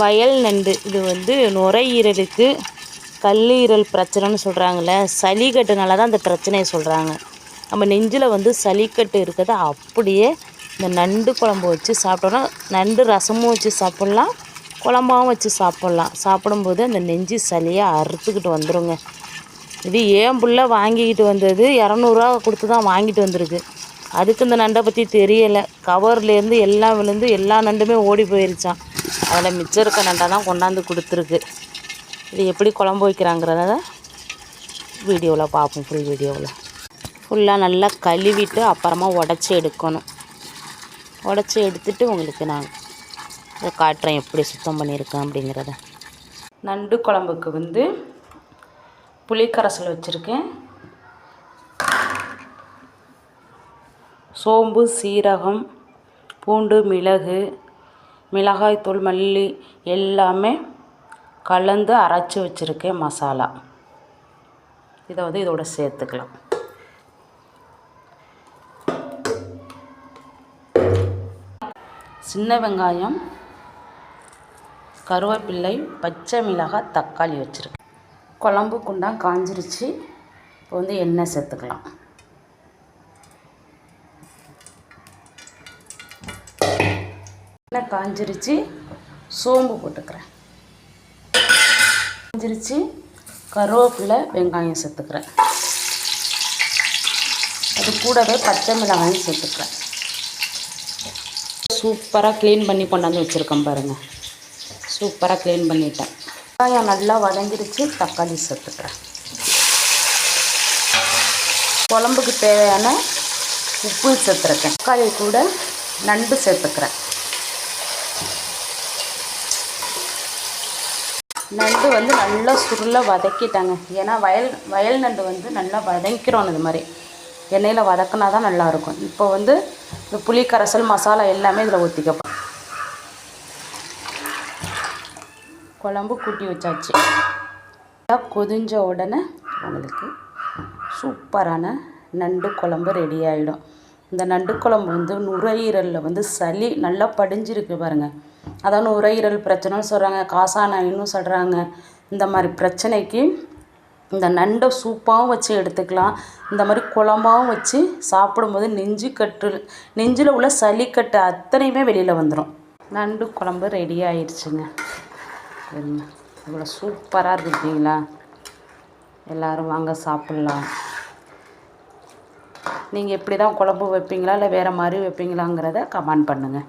வயல் நண்டு. இது வந்து நுரையீரலுக்கு கல்லீரல் பிரச்சனைன்னு சொல்கிறாங்கல்ல சளிக்கட்டுனால தான் அந்த பிரச்சனையை சொல்கிறாங்க நம்ம நெஞ்சில் வந்து சளிக்கட்டு இருக்கிறத அப்படியே இந்த நண்டு குழம்பு வச்சு சாப்பிட்டோன்னா நண்டு ரசமும் வச்சு சாப்பிட்லாம் குழம்பாகவும் வச்சு சாப்பிட்லாம். சாப்பிடும்போது அந்த நெஞ்சு சளியை அறுத்துக்கிட்டு வந்துடுங்க இது ஏன் புள்ள வாங்கிக்கிட்டு வந்தது? இரநூறுவா கொடுத்து தான் வாங்கிட்டு வந்திருக்கு. அதுக்கு இந்த நண்டை பற்றி தெரியலை. கவர்லேருந்து எல்லாம் விழுந்து எல்லா நண்டுமே ஓடி போயிருச்சான் அதில் மிச்சம் இருக்க நண்டை தான் கொண்டாந்து கொடுத்துருக்கு. இது எப்படி குழம்பு வைக்கிறாங்கிறத வீடியோவில் பார்ப்போம் ஃபுல் வீடியோவில். ஃபுல்லாக நல்லா கழுவிட்டு அப்புறமா உடச்சி எடுக்கணும். உடச்சி எடுத்துட்டு உங்களுக்கு நான் இதை காட்டுறேன் எப்படி சுத்தம் பண்ணியிருக்கேன் அப்படிங்கிறத. நண்டு குழம்புக்கு வந்து புளிக்கரைசல் வச்சுருக்கேன். சோம்பு சீரகம் பூண்டு மிளகு மிளகாய்த்தூள் மல்லி எல்லாமே கலந்து அரைச்சி வச்சுருக்கேன் மசாலா. இதை வந்து இதோட சேர்த்துக்கலாம். சின்ன வெங்காயம் கருவேப்பிள்ளை பச்சை மிளகாய் தக்காளி வச்சுருக்கேன். குழம்பு குண்டான் காஞ்சிருச்சு. இப்போ வந்து எண்ணெய் சேர்த்துக்கலாம். எண்ணெய் காஞ்சிருச்சு சோம்பு போட்டுக்கிறேன். காஞ்சிருச்சு கருவேப்பிலை வெங்காயம் சேர்த்துக்கிறேன். அது கூடவே பச்சை மிளகாயும் சேர்த்துக்கிறேன். சூப்பராக க்ளீன் பண்ணி கொண்டாந்து வச்சுருக்கேன் பாருங்கள் சூப்பராக க்ளீன் பண்ணிட்டேன். வெங்காயம் நல்லா வதங்கிருச்சு தக்காளி சேர்த்துக்கிறேன். குழம்புக்கு தேவையான உப்பு சேர்த்துருக்கேன். தக்காளி கூட நண்டு சேர்த்துக்கிறேன். நண்டு வந்து நல்லா சுருள வதக்கிட்டாங்க. ஏன்னா வயல் வயல் நண்டு வந்து நல்லா வதக்கிறோம் இது மாதிரி. எண்ணெயில் வதக்கினா தான் நல்லாயிருக்கும். இப்போ வந்து இந்த புளி கரைசல் மசாலா எல்லாமே இதில் ஊற்றிக்கப்போம் குழம்பு கூட்டி வச்சாச்சு. நல்லா கொதிஞ்ச உடனே உங்களுக்கு சூப்பரான நண்டு குழம்பு ரெடி ஆகிடும் இந்த நண்டு குழம்பு வந்து நுரையீரலில் வந்து சளி நல்லா படிஞ்சிருக்கு பாருங்கள் அதான் நுரையீரல் பிரச்சனைன்னு சொல்கிறாங்க காசானாயின்னு சொல்கிறாங்க இந்த மாதிரி பிரச்சனைக்கு இந்த நண்டை சூப்பாகவும் வச்சு எடுத்துக்கலாம். இந்த மாதிரி குழம்பாகவும் வச்சு சாப்பிடும்போது நெஞ்சு கட்டு நெஞ்சில் உள்ள சளிக்கட்டு அத்தனையுமே வெளியில் வந்துடும் நண்டு குழம்பு ரெடி ஆயிடுச்சுங்க சரிங்க. இவ்வளோ சூப்பராக இருக்கு பார்த்தீங்களா எல்லோரும் வாங்க சாப்பிட்லாம். நீங்கள் இப்படி தான் குழம்பு வைப்பீங்களா இல்லை வேறு மாதிரி வைப்பீங்களாங்கிறத கமெண்ட் பண்ணுங்கள்